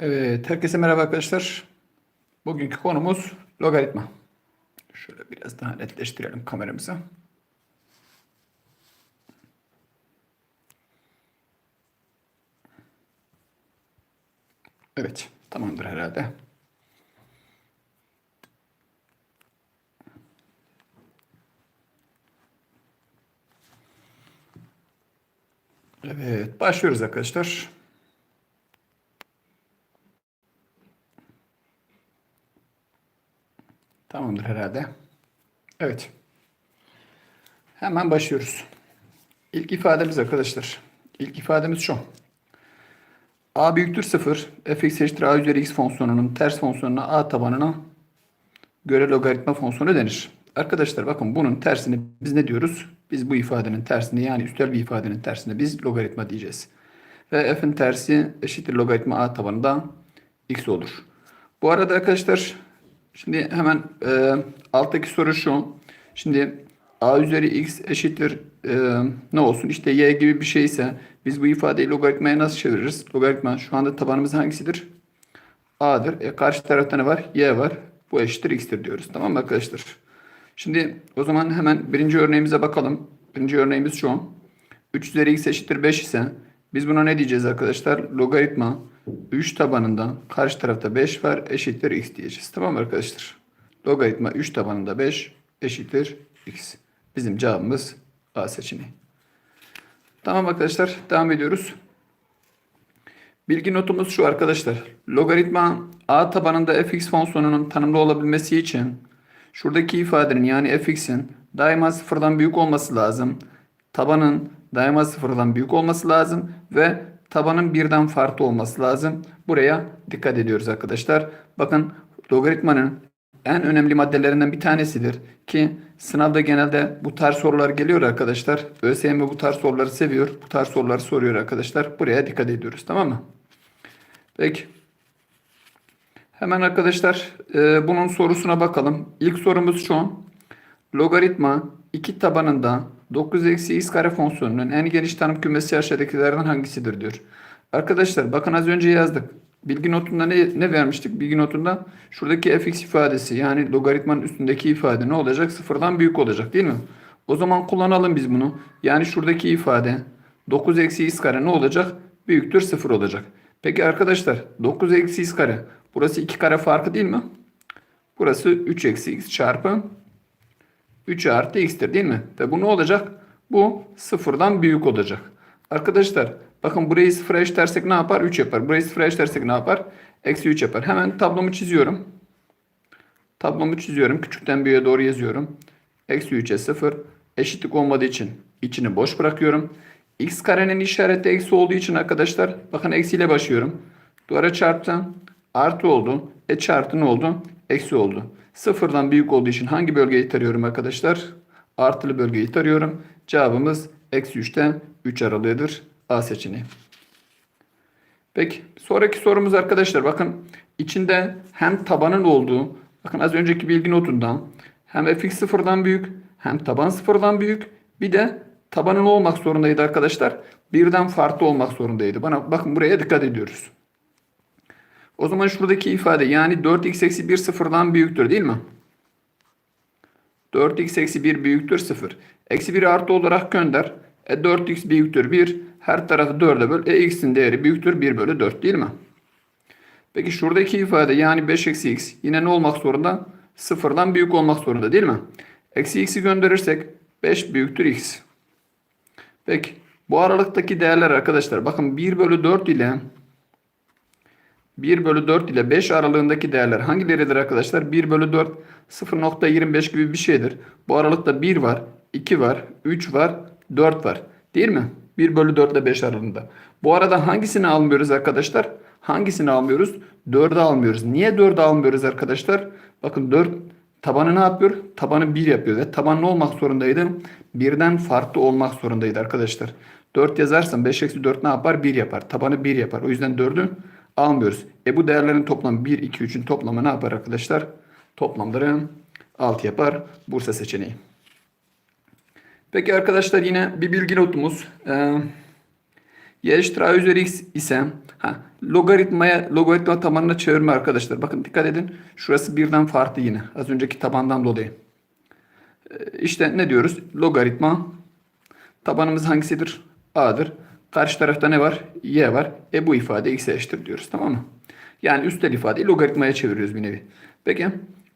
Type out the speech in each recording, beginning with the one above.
Evet, herkese merhaba arkadaşlar. Bugünkü konumuz logaritma. Şöyle biraz daha netleştirelim kameramızı. Evet, tamamdır herhalde. Evet, başlıyoruz arkadaşlar. Tamamdır herhalde. Evet. Hemen başlıyoruz. İlk ifademiz arkadaşlar. İlk ifademiz şu. a büyüktür 0. fx eşittir a üzeri x fonksiyonunun ters fonksiyonuna a tabanına göre logaritma fonksiyonu denir. Arkadaşlar bakın bunun tersini biz ne diyoruz? Biz bu ifadenin tersini yani üstel bir ifadenin tersini biz logaritma diyeceğiz. Ve f'in tersi eşittir logaritma a tabanında x olur. Bu arada arkadaşlar Şimdi hemen e, alttaki soru şu. Şimdi a üzeri x eşittir e, ne olsun? İşte y gibi bir şeyse biz bu ifadeyi logaritmaya nasıl çeviririz? Logaritma şu anda tabanımız hangisidir? a'dır. E, karşı tarafta ne var? y var. Bu eşittir x'tir diyoruz. Tamam mı arkadaşlar? Şimdi o zaman hemen birinci örneğimize bakalım. Birinci örneğimiz şu. 3 üzeri x eşittir 5 ise biz buna ne diyeceğiz arkadaşlar? Logaritma 3 tabanında karşı tarafta 5 var eşittir x diyeceğiz. Tamam arkadaşlar? Logaritma 3 tabanında 5 eşittir x. Bizim cevabımız A seçeneği. Tamam arkadaşlar devam ediyoruz. Bilgi notumuz şu arkadaşlar. Logaritma a tabanında fx fonksiyonunun tanımlı olabilmesi için şuradaki ifadenin yani fx'in daima sıfırdan büyük olması lazım. Tabanın daima sıfırdan büyük olması lazım ve tabanın birden farklı olması lazım. Buraya dikkat ediyoruz arkadaşlar. Bakın logaritmanın en önemli maddelerinden bir tanesidir ki sınavda genelde bu tarz sorular geliyor arkadaşlar. ÖSYM bu tarz soruları seviyor. Bu tarz soruları soruyor arkadaşlar. Buraya dikkat ediyoruz tamam mı? Peki. Hemen arkadaşlar e, bunun sorusuna bakalım. İlk sorumuz şu. Logaritma 2 tabanında 9 eksi x kare fonksiyonunun en geniş tanım kümesi aşağıdakilerden hangisidir diyor. Arkadaşlar bakın az önce yazdık. Bilgi notunda ne, ne vermiştik? Bilgi notunda şuradaki fx ifadesi yani logaritmanın üstündeki ifade ne olacak? Sıfırdan büyük olacak değil mi? O zaman kullanalım biz bunu. Yani şuradaki ifade 9 eksi x kare ne olacak? Büyüktür sıfır olacak. Peki arkadaşlar 9 eksi x kare. Burası 2 kare farkı değil mi? Burası 3 eksi x çarpı 3 artı x'tir değil mi? Ve bu ne olacak? Bu sıfırdan büyük olacak. Arkadaşlar bakın burayı sıfıra eşitlersek ne yapar? 3 yapar. Burayı sıfıra eşitlersek ne yapar? Eksi 3 yapar. Hemen tablomu çiziyorum. Tablomu çiziyorum. Küçükten büyüğe doğru yazıyorum. Eksi 3'e 0. Eşitlik olmadığı için içini boş bırakıyorum. X karenin işareti eksi olduğu için arkadaşlar bakın eksiyle başlıyorum. Duvara çarptım. Artı oldu. E çarptı ne oldu? Eksi oldu. Sıfırdan büyük olduğu için hangi bölgeyi tarıyorum arkadaşlar? Artılı bölgeyi tarıyorum. Cevabımız eksi 3'ten 3 aralığıdır. A seçeneği. Peki sonraki sorumuz arkadaşlar bakın içinde hem tabanın olduğu bakın az önceki bilgi notundan hem fx sıfırdan büyük hem taban sıfırdan büyük bir de tabanın olmak zorundaydı arkadaşlar. Birden farklı olmak zorundaydı. Bana bakın buraya dikkat ediyoruz. O zaman şuradaki ifade yani 4x eksi 1 sıfırdan büyüktür değil mi? 4x eksi 1 büyüktür 0. Eksi 1 artı olarak gönder. E 4x büyüktür 1. Her tarafı 4'e böl. E x'in değeri büyüktür 1 bölü 4 değil mi? Peki şuradaki ifade yani 5 eksi x yine ne olmak zorunda? Sıfırdan büyük olmak zorunda değil mi? Eksi x'i gönderirsek 5 büyüktür x. Peki bu aralıktaki değerler arkadaşlar bakın 1 bölü 4 ile 1 bölü 4 ile 5 aralığındaki değerler hangileridir arkadaşlar? 1 bölü 4 0.25 gibi bir şeydir. Bu aralıkta 1 var, 2 var, 3 var, 4 var. Değil mi? 1 bölü 4 ile 5 aralığında. Bu arada hangisini almıyoruz arkadaşlar? Hangisini almıyoruz? 4'ü almıyoruz. Niye 4'ü almıyoruz arkadaşlar? Bakın 4 tabanı ne yapıyor? Tabanı 1 yapıyor ve taban ne olmak zorundaydı? Birden farklı olmak zorundaydı arkadaşlar. 4 yazarsam 5 eksi 4 ne yapar? 1 yapar. Tabanı 1 yapar. O yüzden 4'ü almıyoruz. E bu değerlerin toplamı 1, 2, 3'ün toplamı ne yapar arkadaşlar? Toplamları 6 yapar. Bursa seçeneği. Peki arkadaşlar yine bir bilgi notumuz. Ee, y a üzeri x ise ha, logaritmaya logaritma tabanına çevirme arkadaşlar. Bakın dikkat edin. Şurası birden farklı yine. Az önceki tabandan dolayı. Ee, İşte ne diyoruz? Logaritma tabanımız hangisidir? A'dır. Karşı tarafta ne var? Y var. E bu ifade x'e eşittir diyoruz. Tamam mı? Yani üstel ifadeyi logaritmaya çeviriyoruz bir nevi. Peki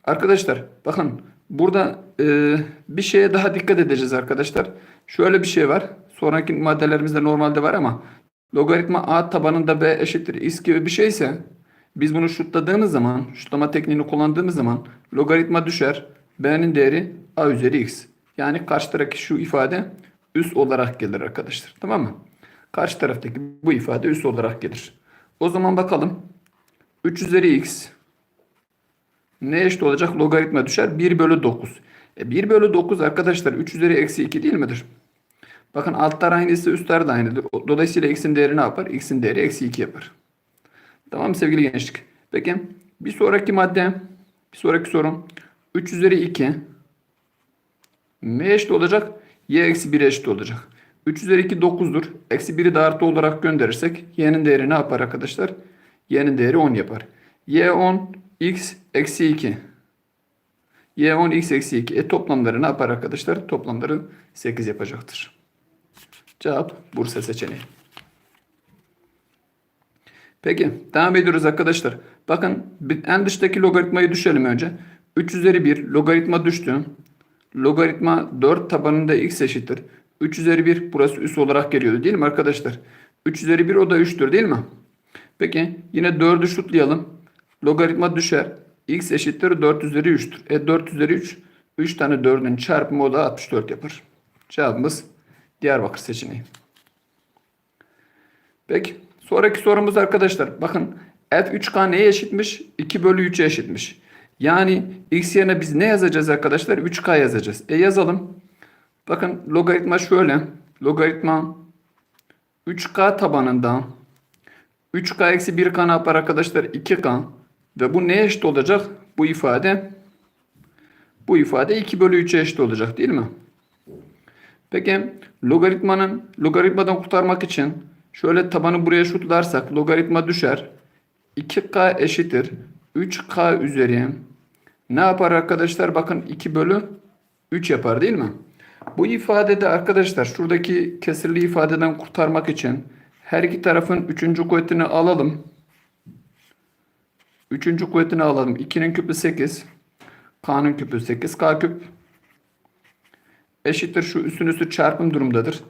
arkadaşlar bakın burada e, bir şeye daha dikkat edeceğiz arkadaşlar. Şöyle bir şey var. Sonraki maddelerimizde normalde var ama logaritma a tabanında b eşittir x gibi bir şeyse biz bunu şutladığımız zaman, şutlama tekniğini kullandığımız zaman logaritma düşer. b'nin değeri a üzeri x. Yani karşı şu ifade üs olarak gelir arkadaşlar. Tamam mı? Karşı taraftaki bu ifade üs olarak gelir. O zaman bakalım. 3 üzeri x ne eşit olacak? Logaritma düşer. 1 bölü 9. E 1 bölü 9 arkadaşlar 3 üzeri eksi 2 değil midir? Bakın altlar aynıysa üstler de aynıdır. Dolayısıyla x'in değeri ne yapar? x'in değeri eksi 2 yapar. Tamam sevgili gençlik? Peki bir sonraki madde, bir sonraki sorum. 3 üzeri 2 ne eşit olacak? y eksi 1 eşit olacak. 3 üzeri 2 9'dur. Eksi 1'i de artı olarak gönderirsek y'nin değeri ne yapar arkadaşlar? y'nin değeri 10 yapar. y 10 x eksi 2. y 10 x eksi 2. E toplamları ne yapar arkadaşlar? Toplamları 8 yapacaktır. Cevap Bursa seçeneği. Peki devam ediyoruz arkadaşlar. Bakın en dıştaki logaritmayı düşelim önce. 3 üzeri 1 logaritma düştü. Logaritma 4 tabanında x eşittir. 3 üzeri 1 burası üs olarak geliyordu değil mi arkadaşlar? 3 üzeri 1 o da 3'tür değil mi? Peki yine 4'ü şutlayalım. Logaritma düşer. x eşittir 4 üzeri 3'tür. E 4 üzeri 3 3 tane 4'ün çarpımı o da 64 yapar. Cevabımız Diyarbakır seçeneği. Peki. Sonraki sorumuz arkadaşlar. Bakın f3k neye eşitmiş? 2 bölü 3'e eşitmiş. Yani x yerine biz ne yazacağız arkadaşlar? 3k yazacağız. E yazalım. Bakın logaritma şöyle. Logaritma 3k tabanında 3k eksi 1k ne yapar arkadaşlar? 2k. Ve bu neye eşit olacak? Bu ifade bu ifade 2 bölü 3'e eşit olacak değil mi? Peki logaritmanın logaritmadan kurtarmak için şöyle tabanı buraya şutlarsak logaritma düşer. 2k eşittir 3k üzeri ne yapar arkadaşlar? Bakın 2 bölü 3 yapar değil mi? Bu ifadede arkadaşlar şuradaki kesirli ifadeden kurtarmak için her iki tarafın üçüncü kuvvetini alalım. Üçüncü kuvvetini alalım. 2'nin küpü 8. K'nın küpü 8. K küp eşittir şu üstün üstü çarpım durumdadır.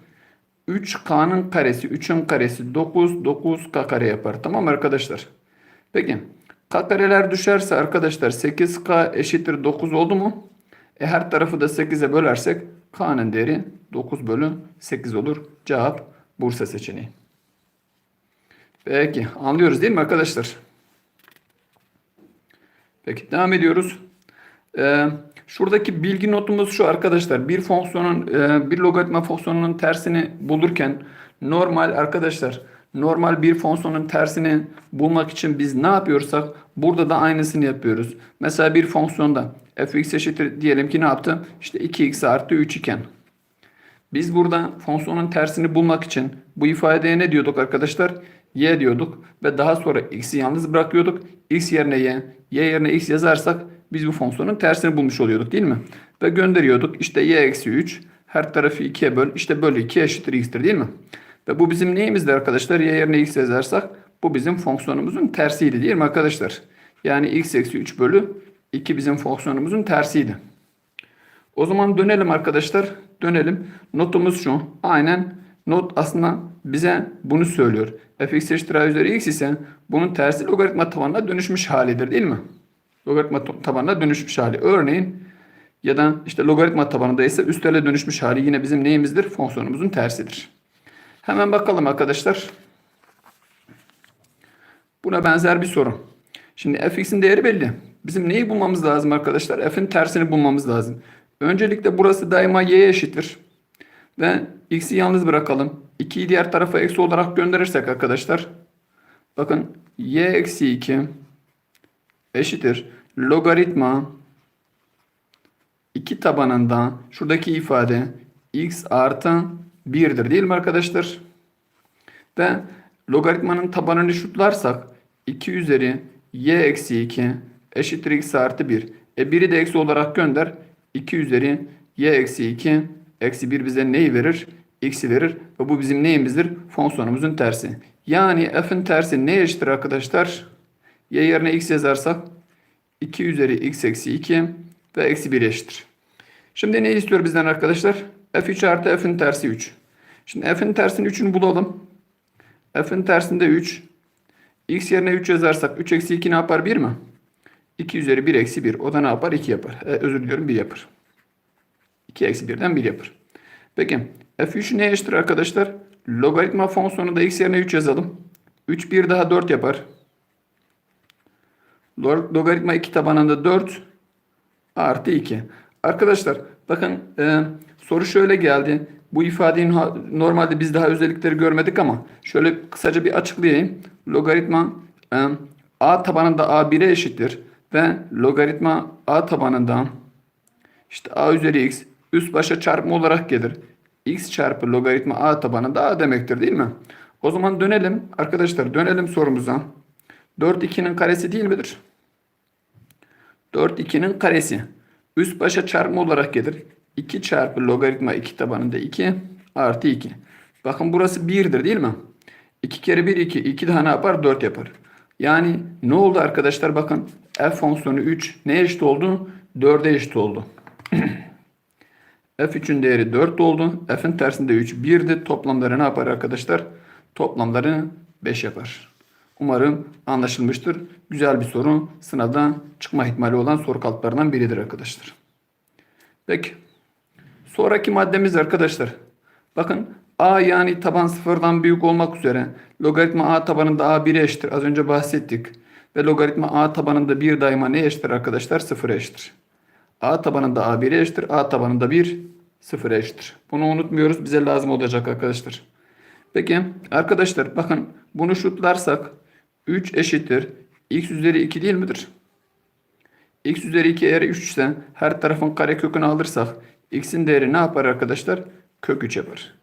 3K'nın karesi 3'ün karesi 9 9K kare yapar. Tamam arkadaşlar? Peki K kareler düşerse arkadaşlar 8K eşittir 9 oldu mu? E her tarafı da 8'e bölersek K'nın değeri 9 bölü 8 olur. Cevap Bursa seçeneği. Peki anlıyoruz değil mi arkadaşlar? Peki devam ediyoruz. Ee, şuradaki bilgi notumuz şu arkadaşlar. Bir fonksiyonun e, bir logaritma fonksiyonunun tersini bulurken normal arkadaşlar normal bir fonksiyonun tersini bulmak için biz ne yapıyorsak burada da aynısını yapıyoruz. Mesela bir fonksiyonda fx eşittir diyelim ki ne yaptı? İşte 2x artı 3 iken. Biz burada fonksiyonun tersini bulmak için bu ifadeye ne diyorduk arkadaşlar? y diyorduk ve daha sonra x'i yalnız bırakıyorduk. x yerine y, y yerine x yazarsak biz bu fonksiyonun tersini bulmuş oluyorduk değil mi? Ve gönderiyorduk. İşte y eksi 3 her tarafı 2'ye böl. İşte bölü 2 eşittir x'tir değil mi? Ve bu bizim neyimizdi arkadaşlar? Y yerine x yazarsak bu bizim fonksiyonumuzun tersiydi değil mi arkadaşlar? Yani x eksi 3 bölü 2 bizim fonksiyonumuzun tersiydi. O zaman dönelim arkadaşlar. Dönelim. Notumuz şu. Aynen not aslında bize bunu söylüyor. fx eşittir a üzeri x ise bunun tersi logaritma tabanına dönüşmüş halidir değil mi? Logaritma tabanına dönüşmüş hali. Örneğin ya da işte logaritma tabanında ise üstele dönüşmüş hali yine bizim neyimizdir? Fonksiyonumuzun tersidir. Hemen bakalım arkadaşlar. Buna benzer bir soru. Şimdi fx'in değeri belli. Bizim neyi bulmamız lazım arkadaşlar? f'in tersini bulmamız lazım. Öncelikle burası daima y'ye eşittir. Ve x'i yalnız bırakalım. 2'yi diğer tarafa eksi olarak gönderirsek arkadaşlar. Bakın y eksi 2 eşittir. Logaritma 2 tabanında şuradaki ifade x artı 1'dir değil mi arkadaşlar? Ve logaritmanın tabanını şutlarsak 2 üzeri y eksi 2 eşittir x artı 1. E 1'i de eksi olarak gönder. 2 üzeri y eksi 2 eksi 1 bize neyi verir? X'i verir. Ve bu bizim neyimizdir? Fonksiyonumuzun tersi. Yani f'in tersi ne eşittir arkadaşlar? y yerine x yazarsak 2 üzeri x eksi 2 ve eksi 1 eşittir. Şimdi ne istiyor bizden arkadaşlar? F3 artı f'in tersi 3. Şimdi f'in tersinin 3'ünü bulalım. f'in tersinde 3. x yerine 3 yazarsak 3 eksi 2 ne yapar? 1 mi? 2 üzeri 1 eksi 1. O da ne yapar? 2 yapar. E, özür diliyorum 1 yapar. 2 eksi 1'den 1 yapar. Peki f3 ne eşittir arkadaşlar? Logaritma fonksiyonunda x yerine 3 yazalım. 3 1 daha 4 yapar. Log- Logaritma 2 tabanında 4 artı 2. Arkadaşlar bakın e, soru şöyle geldi. Bu ifadenin ha- normalde biz daha özellikleri görmedik ama şöyle kısaca bir açıklayayım. Logaritma a tabanında a 1'e eşittir ve logaritma a tabanında işte a üzeri x üst başa çarpma olarak gelir. x çarpı logaritma a tabanında a demektir değil mi? O zaman dönelim arkadaşlar dönelim sorumuza. 4 2'nin karesi değil midir? 4 2'nin karesi. Üst başa çarpma olarak gelir. 2 çarpı logaritma 2 tabanında 2 artı 2. Bakın burası 1'dir değil mi? 2 kere 1 2. 2 daha ne yapar? 4 yapar. Yani ne oldu arkadaşlar? Bakın f fonksiyonu 3 ne eşit oldu? 4'e eşit oldu. f3'ün değeri 4 oldu. f'in tersinde 3 1'di. Toplamları ne yapar arkadaşlar? Toplamları 5 yapar. Umarım anlaşılmıştır. Güzel bir soru. Sınavda çıkma ihtimali olan soru kalıplarından biridir arkadaşlar. Peki. Sonraki maddemiz arkadaşlar. Bakın a yani taban sıfırdan büyük olmak üzere logaritma a tabanında a 1'e eşittir. Az önce bahsettik. Ve logaritma a tabanında 1 daima ne eşittir arkadaşlar? 0'a eşittir. a tabanında a 1'e eşittir. a tabanında 1 0'a eşittir. Bunu unutmuyoruz. Bize lazım olacak arkadaşlar. Peki arkadaşlar bakın bunu şutlarsak 3 eşittir. x üzeri 2 değil midir? x üzeri 2 eğer 3 ise her tarafın karekökünü alırsak x'in değeri ne yapar arkadaşlar? Kök 3 yapar.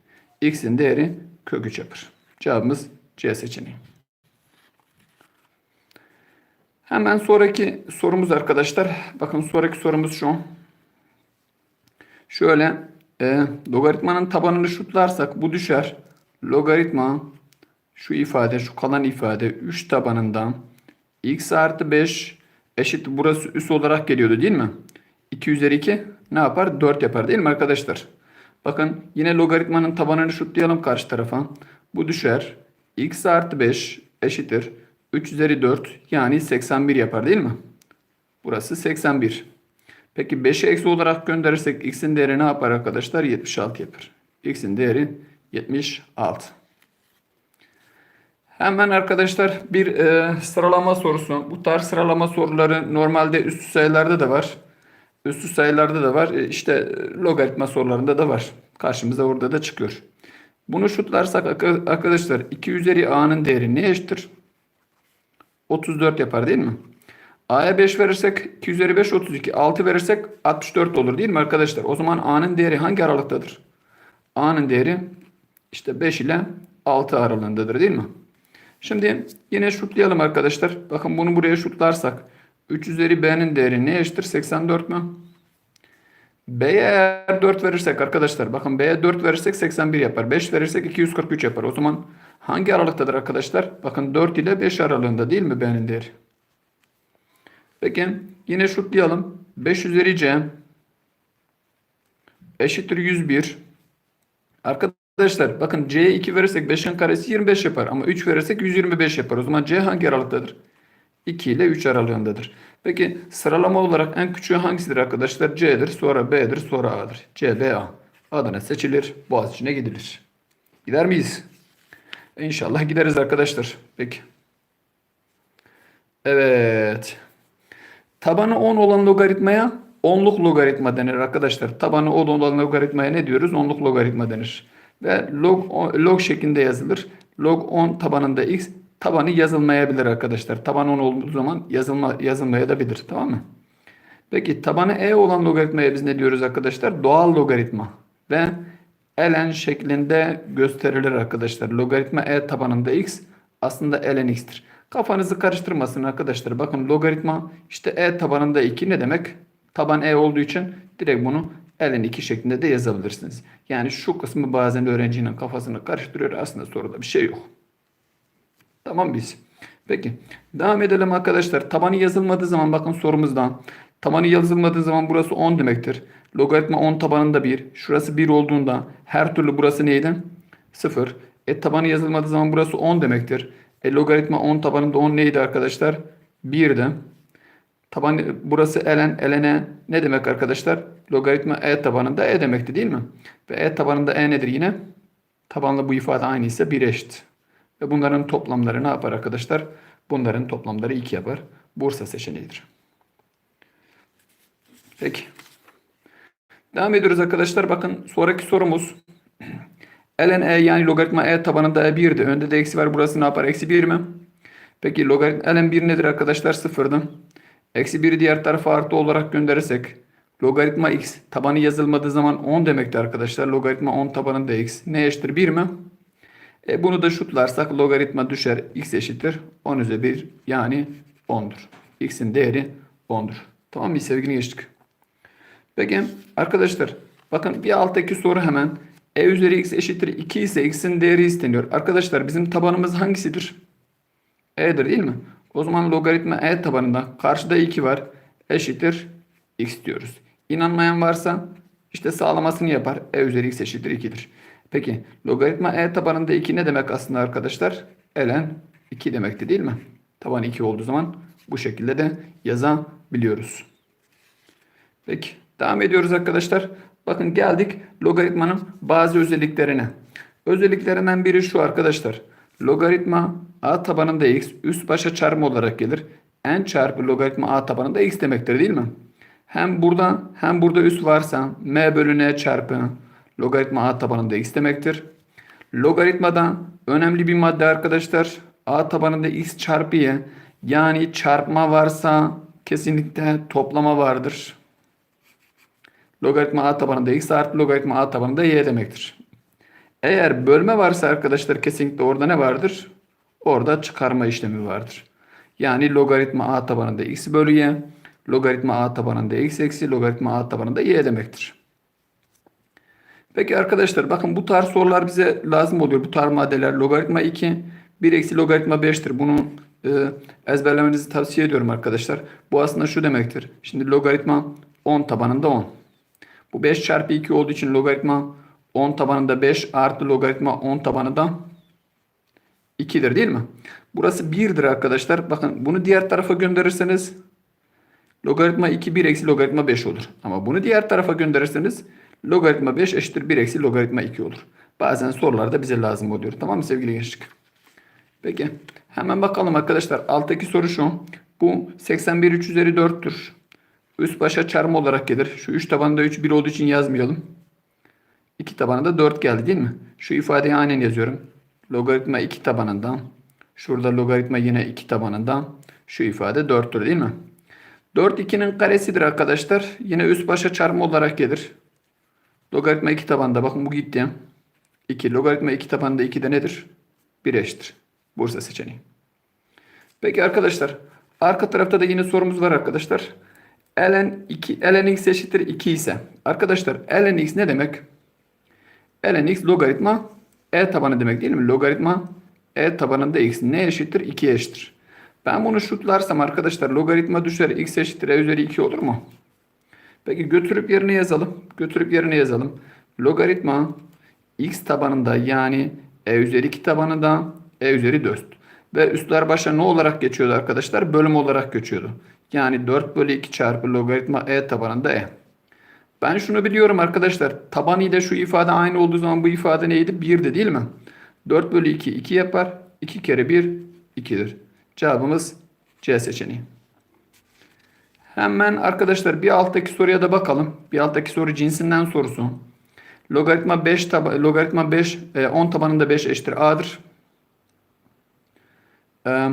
x'in değeri kök 3 yapar. Cevabımız C seçeneği. Hemen sonraki sorumuz arkadaşlar. Bakın sonraki sorumuz şu. Şöyle e, logaritmanın tabanını şutlarsak bu düşer. Logaritma şu ifade şu kalan ifade 3 tabanından x artı 5 eşit burası üs olarak geliyordu değil mi? 2 üzeri 2 ne yapar? 4 yapar değil mi arkadaşlar? Bakın yine logaritmanın tabanını şutlayalım karşı tarafa. Bu düşer. x artı 5 eşittir. 3 üzeri 4 yani 81 yapar değil mi? Burası 81. Peki 5'i eksi olarak gönderirsek x'in değeri ne yapar arkadaşlar? 76 yapar. x'in değeri 76. Hemen arkadaşlar bir e, sıralama sorusu. Bu tarz sıralama soruları normalde üstü sayılarda da var. Üstü sayılarda da var. E, işte e, logaritma sorularında da var. Karşımıza orada da çıkıyor. Bunu şutlarsak arka- arkadaşlar 2 üzeri a'nın değeri ne eşittir? 34 yapar değil mi? A'ya 5 verirsek 2 üzeri 5 32. 6 verirsek 64 olur değil mi arkadaşlar? O zaman A'nın değeri hangi aralıktadır? A'nın değeri işte 5 ile 6 aralığındadır değil mi? Şimdi yine şutlayalım arkadaşlar. Bakın bunu buraya şutlarsak 3 üzeri B'nin değeri ne eşittir? 84 mü? B'ye eğer 4 verirsek arkadaşlar bakın B'ye 4 verirsek 81 yapar. 5 verirsek 243 yapar. O zaman hangi aralıktadır arkadaşlar? Bakın 4 ile 5 aralığında değil mi B'nin değeri? Peki yine şutlayalım. 5 üzeri C eşittir 101. Arkadaşlar bakın C'ye 2 verirsek 5'in karesi 25 yapar. Ama 3 verirsek 125 yapar. O zaman C hangi aralıktadır? 2 ile 3 aralığındadır. Peki sıralama olarak en küçüğü hangisidir arkadaşlar? C'dir, sonra B'dir, sonra A'dır. C, B, A. Adana seçilir, Boğaziçi'ne gidilir. Gider miyiz? İnşallah gideriz arkadaşlar. Peki. Evet. Tabanı 10 olan logaritmaya onluk logaritma denir arkadaşlar. Tabanı 10 olan logaritmaya ne diyoruz? Onluk logaritma denir. Ve log, log şeklinde yazılır. Log 10 tabanında x tabanı yazılmayabilir arkadaşlar. Taban 10 olduğu zaman yazılma, yazılmaya da bilir. Tamam mı? Peki tabanı e olan logaritmaya biz ne diyoruz arkadaşlar? Doğal logaritma. Ve ln şeklinde gösterilir arkadaşlar. Logaritma e tabanında x aslında ln x'tir. Kafanızı karıştırmasın arkadaşlar. Bakın logaritma işte e tabanında 2 ne demek? Taban e olduğu için direkt bunu ln 2 şeklinde de yazabilirsiniz. Yani şu kısmı bazen öğrencinin kafasını karıştırıyor. Aslında soruda bir şey yok. Tamam biz. Peki. Devam edelim arkadaşlar. Tabanı yazılmadığı zaman bakın sorumuzdan. Tabanı yazılmadığı zaman burası 10 demektir. Logaritma 10 tabanında 1. Şurası 1 olduğunda her türlü burası neydi? 0. E tabanı yazılmadığı zaman burası 10 demektir. E logaritma 10 tabanında 10 neydi arkadaşlar? 1'di. Taban burası ln ln ne demek arkadaşlar? Logaritma e tabanında e demekti değil mi? Ve e tabanında e nedir yine? Tabanla bu ifade aynı ise 1 eşit. Ve bunların toplamları ne yapar arkadaşlar? Bunların toplamları 2 yapar. Bursa seçeneğidir. Peki. Devam ediyoruz arkadaşlar. Bakın sonraki sorumuz. ln e yani logaritma e tabanında e 1'di. Önde de eksi var. Burası ne yapar? Eksi 1 mi? Peki logaritma ln 1 nedir arkadaşlar? 0'dı. Eksi 1'i diğer tarafa artı olarak gönderirsek logaritma x tabanı yazılmadığı zaman 10 demekti arkadaşlar. Logaritma 10 tabanında x ne eşittir 1 mi? E bunu da şutlarsak logaritma düşer x eşittir 10 üzeri 1 yani 10'dur. x'in değeri 10'dur. Tamam mı sevgili geçtik. Peki arkadaşlar bakın bir alttaki soru hemen e üzeri x eşittir 2 ise x'in değeri isteniyor. Arkadaşlar bizim tabanımız hangisidir? e'dir değil mi? O zaman logaritma e tabanında karşıda 2 var eşittir x diyoruz. İnanmayan varsa işte sağlamasını yapar. e üzeri x eşittir 2'dir. Peki logaritma e tabanında 2 ne demek aslında arkadaşlar? ln 2 demekti değil mi? Taban 2 olduğu zaman bu şekilde de yazabiliyoruz. Peki devam ediyoruz arkadaşlar. Bakın geldik logaritmanın bazı özelliklerine. Özelliklerinden biri şu arkadaşlar. Logaritma a tabanında x üst başa çarpma olarak gelir. n çarpı logaritma a tabanında x demektir değil mi? Hem burada hem burada üst varsa m bölü n çarpı logaritma a tabanında x demektir. Logaritmada önemli bir madde arkadaşlar. a tabanında x çarpı y yani çarpma varsa kesinlikle toplama vardır. Logaritma a tabanında x artı logaritma a tabanında y demektir. Eğer bölme varsa arkadaşlar kesinlikle orada ne vardır? Orada çıkarma işlemi vardır. Yani logaritma a tabanında x bölü y, logaritma a tabanında x eksi logaritma a tabanında y demektir. Peki arkadaşlar bakın bu tarz sorular bize lazım oluyor. Bu tarz maddeler logaritma 2, 1 eksi logaritma 5'tir. Bunu e, ezberlemenizi tavsiye ediyorum arkadaşlar. Bu aslında şu demektir. Şimdi logaritma 10 tabanında 10. Bu 5 çarpı 2 olduğu için logaritma 10 tabanında 5 artı logaritma 10 tabanında 2'dir değil mi? Burası 1'dir arkadaşlar. Bakın bunu diğer tarafa gönderirseniz logaritma 2 1 eksi logaritma 5 olur. Ama bunu diğer tarafa gönderirseniz logaritma 5 eşittir 1 eksi logaritma 2 olur. Bazen sorularda bize lazım oluyor. Tamam mı sevgili gençlik? Peki. Hemen bakalım arkadaşlar. Alttaki soru şu. Bu 81 3 üzeri 4'tür. Üst başa çarpma olarak gelir. Şu 3 tabanında 3 1 olduğu için yazmayalım. 2 tabanında 4 geldi değil mi? Şu ifadeyi aynen yazıyorum. Logaritma 2 tabanından. Şurada logaritma yine 2 tabanından. Şu ifade 4'tür değil mi? 4 2'nin karesidir arkadaşlar. Yine üst başa çarpma olarak gelir. Logaritma 2 tabanında bakın bu gitti. 2 logaritma 2 tabanında 2 de nedir? 1 eşittir. Bursa seçeneği. Peki arkadaşlar arka tarafta da yine sorumuz var arkadaşlar. ln 2 ln x eşittir 2 ise arkadaşlar ln x ne demek? ln x logaritma e tabanı demek değil mi? Logaritma e tabanında x ne eşittir? 2 eşittir. Ben bunu şutlarsam arkadaşlar logaritma düşer x eşittir e üzeri 2 olur mu? Peki götürüp yerine yazalım. Götürüp yerine yazalım. Logaritma x tabanında yani e üzeri 2 tabanında e üzeri 4. Ve üstler başa ne olarak geçiyordu arkadaşlar? Bölüm olarak geçiyordu. Yani 4 bölü 2 çarpı logaritma e tabanında e. Ben şunu biliyorum arkadaşlar. Taban ile şu ifade aynı olduğu zaman bu ifade neydi? 1'di değil mi? 4 bölü 2 2 yapar. 2 kere 1 2'dir. Cevabımız C seçeneği. Hemen arkadaşlar bir alttaki soruya da bakalım. Bir alttaki soru cinsinden sorusu. Logaritma 5 taba logaritma 5 e, 10 tabanında 5 eşittir a'dır. E,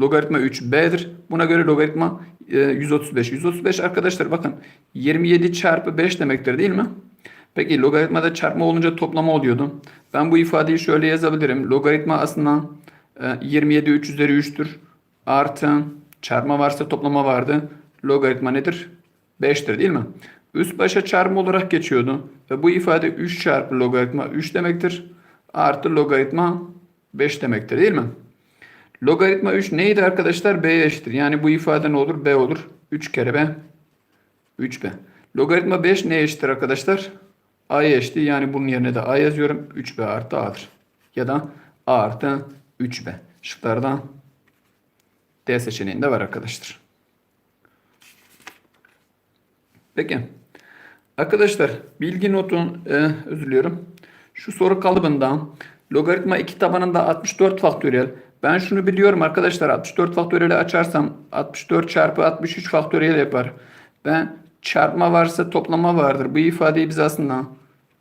logaritma 3 b'dir. Buna göre logaritma e, 135. 135 arkadaşlar bakın 27 çarpı 5 demektir değil mi? Peki logaritmada çarpma olunca toplama oluyordu. Ben bu ifadeyi şöyle yazabilirim. Logaritma aslında e, 27 3 üzeri 3'tür. Artı çarpma varsa toplama vardı. Logaritma nedir? 5'tir değil mi? Üst başa çarpma olarak geçiyordu. Ve bu ifade 3 çarpı logaritma 3 demektir. Artı logaritma 5 demektir değil mi? Logaritma 3 neydi arkadaşlar? B'ye eşittir. Yani bu ifade ne olur? B olur. 3 kere B. 3B. Logaritma 5 neye eşittir arkadaşlar? A'ya eşittir. Yani bunun yerine de A yazıyorum. 3B artı A'dır. Ya da A artı 3B. Şıklarda D seçeneğinde var arkadaşlar. Peki. Arkadaşlar bilgi notun e, özür diliyorum. Şu soru kalıbında logaritma 2 tabanında 64 faktöriyel. Ben şunu biliyorum arkadaşlar 64 faktöriyeli açarsam 64 çarpı 63 faktöriyel yapar. Ben çarpma varsa toplama vardır. Bu ifadeyi biz aslında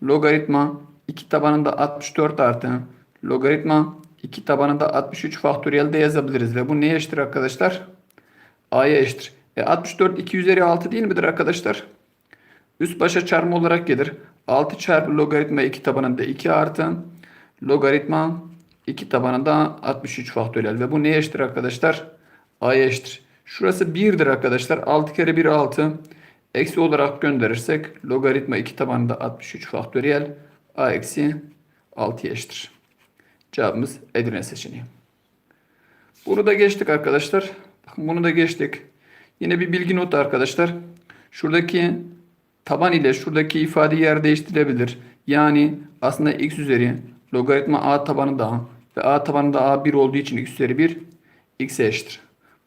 logaritma 2 tabanında 64 artı logaritma 2 tabanında 63 faktöriyel de yazabiliriz. Ve bu neye eşittir arkadaşlar? A'ya eşittir. E 64 2 üzeri 6 değil midir arkadaşlar? Üst başa çarpma olarak gelir. 6 çarpı logaritma 2 tabanında 2 artı logaritma 2 tabanında 63 faktöriyel. Ve bu neye eşittir arkadaşlar? A'ya eşittir. Şurası 1'dir arkadaşlar. 6 kere 1 6. Eksi olarak gönderirsek logaritma 2 tabanında 63 faktöriyel. A eksi 6'ya eşittir. Cevabımız Edirne seçeneği. Bunu da geçtik arkadaşlar. Bakın bunu da geçtik. Yine bir bilgi notu arkadaşlar. Şuradaki taban ile şuradaki ifade yer değiştirebilir. Yani aslında x üzeri logaritma a tabanı da ve a tabanı da a1 olduğu için x üzeri 1 x'e eşittir.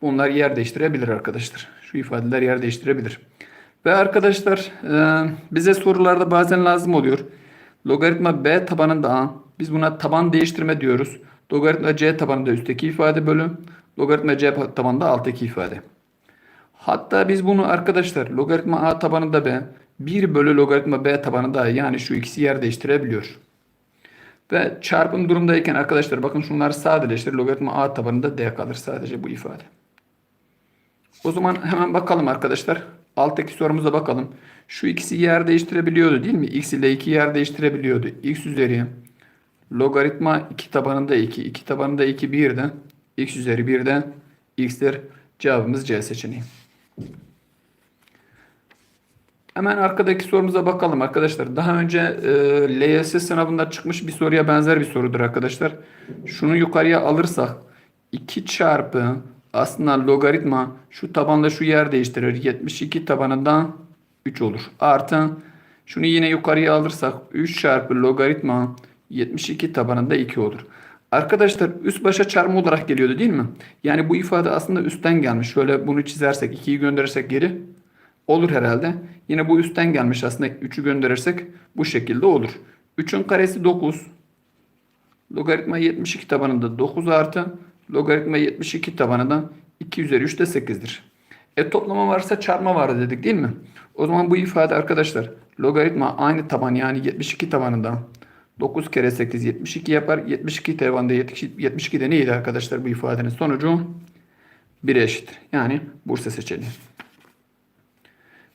Bunlar yer değiştirebilir arkadaşlar. Şu ifadeler yer değiştirebilir. Ve arkadaşlar e, bize sorularda bazen lazım oluyor. Logaritma b tabanında a. Biz buna taban değiştirme diyoruz. Logaritma c tabanında üstteki ifade bölü. Logaritma c tabanında alttaki ifade. Hatta biz bunu arkadaşlar logaritma a tabanında b 1 bölü logaritma b tabanında yani şu ikisi yer değiştirebiliyor. Ve çarpım durumdayken arkadaşlar bakın şunlar sadeleştir. Logaritma a tabanında d kalır sadece bu ifade. O zaman hemen bakalım arkadaşlar. Alttaki sorumuza bakalım. Şu ikisi yer değiştirebiliyordu değil mi? X ile 2 yer değiştirebiliyordu. X üzeri logaritma 2 tabanında 2. 2 tabanında 2 1'de. X üzeri 1'de x'tir. Cevabımız C seçeneği. Hemen arkadaki sorumuza bakalım arkadaşlar. Daha önce e, LYS sınavında çıkmış bir soruya benzer bir sorudur arkadaşlar. Şunu yukarıya alırsak 2 çarpı aslında logaritma şu tabanla şu yer değiştirir. 72 tabanından 3 olur. Artı şunu yine yukarıya alırsak 3 çarpı logaritma 72 tabanında 2 olur. Arkadaşlar üst başa çarpma olarak geliyordu değil mi? Yani bu ifade aslında üstten gelmiş. Şöyle bunu çizersek 2'yi gönderirsek geri olur herhalde. Yine bu üstten gelmiş aslında 3'ü gönderirsek bu şekilde olur. 3'ün karesi 9. Logaritma 72 tabanında 9 artı logaritma 72 tabanında 2 üzeri 3 de 8'dir. E toplama varsa çarpma var dedik değil mi? O zaman bu ifade arkadaşlar logaritma aynı taban yani 72 tabanında 9 kere 8 72 yapar. 72 tabanında 72 de neydi arkadaşlar bu ifadenin sonucu? 1'e eşittir. Yani Bursa seçeneği.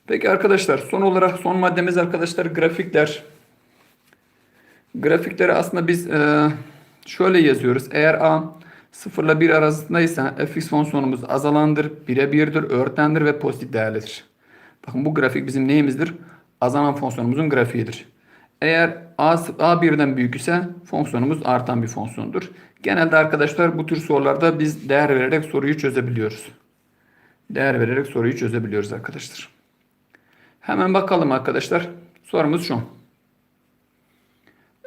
Peki arkadaşlar son olarak son maddemiz arkadaşlar grafikler. Grafikleri aslında biz e, şöyle yazıyoruz. Eğer a 0 ile 1 arasındaysa fx fonksiyonumuz azalandır, 1'e 1'dir, öğretmendir ve pozitif değerlidir. Bakın bu grafik bizim neyimizdir? Azalan fonksiyonumuzun grafiğidir. Eğer a, a birden büyük ise fonksiyonumuz artan bir fonksiyondur. Genelde arkadaşlar bu tür sorularda biz değer vererek soruyu çözebiliyoruz. Değer vererek soruyu çözebiliyoruz arkadaşlar. Hemen bakalım arkadaşlar. Sorumuz şu.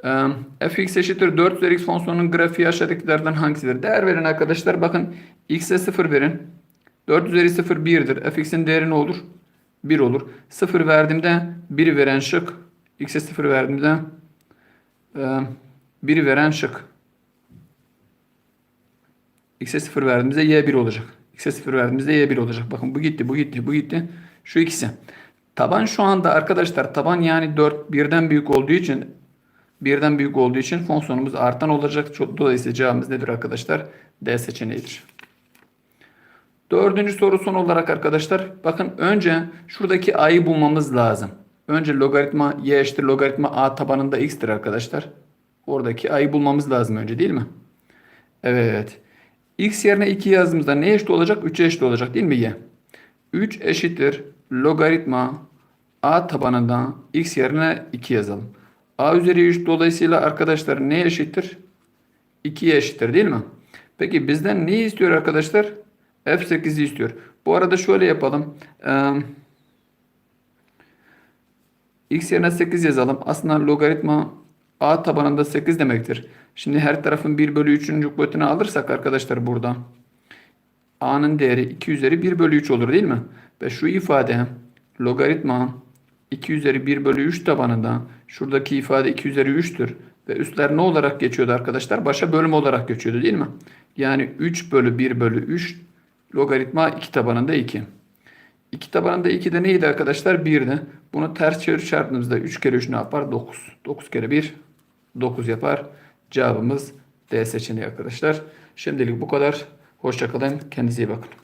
Ee, fx eşittir 4 üzeri x fonksiyonunun grafiği aşağıdakilerden hangisidir? Değer verin arkadaşlar. Bakın x'e 0 verin. 4 üzeri 0 1'dir. fx'in değeri ne olur? 1 olur. 0 verdiğimde 1 veren şık. x'e 0 verdiğimde 1 e, veren şık. x'e 0 verdiğimizde y1 olacak. x'e 0 verdiğimizde y1 olacak. Bakın bu gitti, bu gitti, bu gitti. Şu ikisi. Taban şu anda arkadaşlar taban yani 4 birden büyük olduğu için birden büyük olduğu için fonksiyonumuz artan olacak. Dolayısıyla cevabımız nedir arkadaşlar? D seçeneğidir. Dördüncü soru son olarak arkadaşlar bakın önce şuradaki a'yı bulmamız lazım. Önce logaritma y eşittir logaritma a tabanında x'tir arkadaşlar. Oradaki a'yı bulmamız lazım önce değil mi? Evet. x yerine 2 yazdığımızda ne eşit olacak? 3'e eşit olacak değil mi y? 3 eşittir logaritma a tabanında x yerine 2 yazalım. a üzeri 3 dolayısıyla arkadaşlar ne eşittir? 2'ye eşittir değil mi? Peki bizden neyi istiyor arkadaşlar? f8'i istiyor. Bu arada şöyle yapalım. Ee, x yerine 8 yazalım. Aslında logaritma a tabanında 8 demektir. Şimdi her tarafın 1 bölü 3'ün kuvvetini alırsak arkadaşlar burada a'nın değeri 2 üzeri 1 bölü 3 olur değil mi? Ve şu ifade logaritma 2 üzeri 1 bölü 3 tabanında şuradaki ifade 2 üzeri 3'tür. Ve üstler ne olarak geçiyordu arkadaşlar? Başa bölüm olarak geçiyordu değil mi? Yani 3 bölü 1 bölü 3 logaritma 2 tabanında 2. 2 tabanında 2 de neydi arkadaşlar? 1'di. Bunu ters çevir çarptığımızda 3 kere 3 ne yapar? 9. 9 kere 1 9 yapar. Cevabımız D seçeneği arkadaşlar. Şimdilik bu kadar. Hoşçakalın. Kendinize iyi bakın.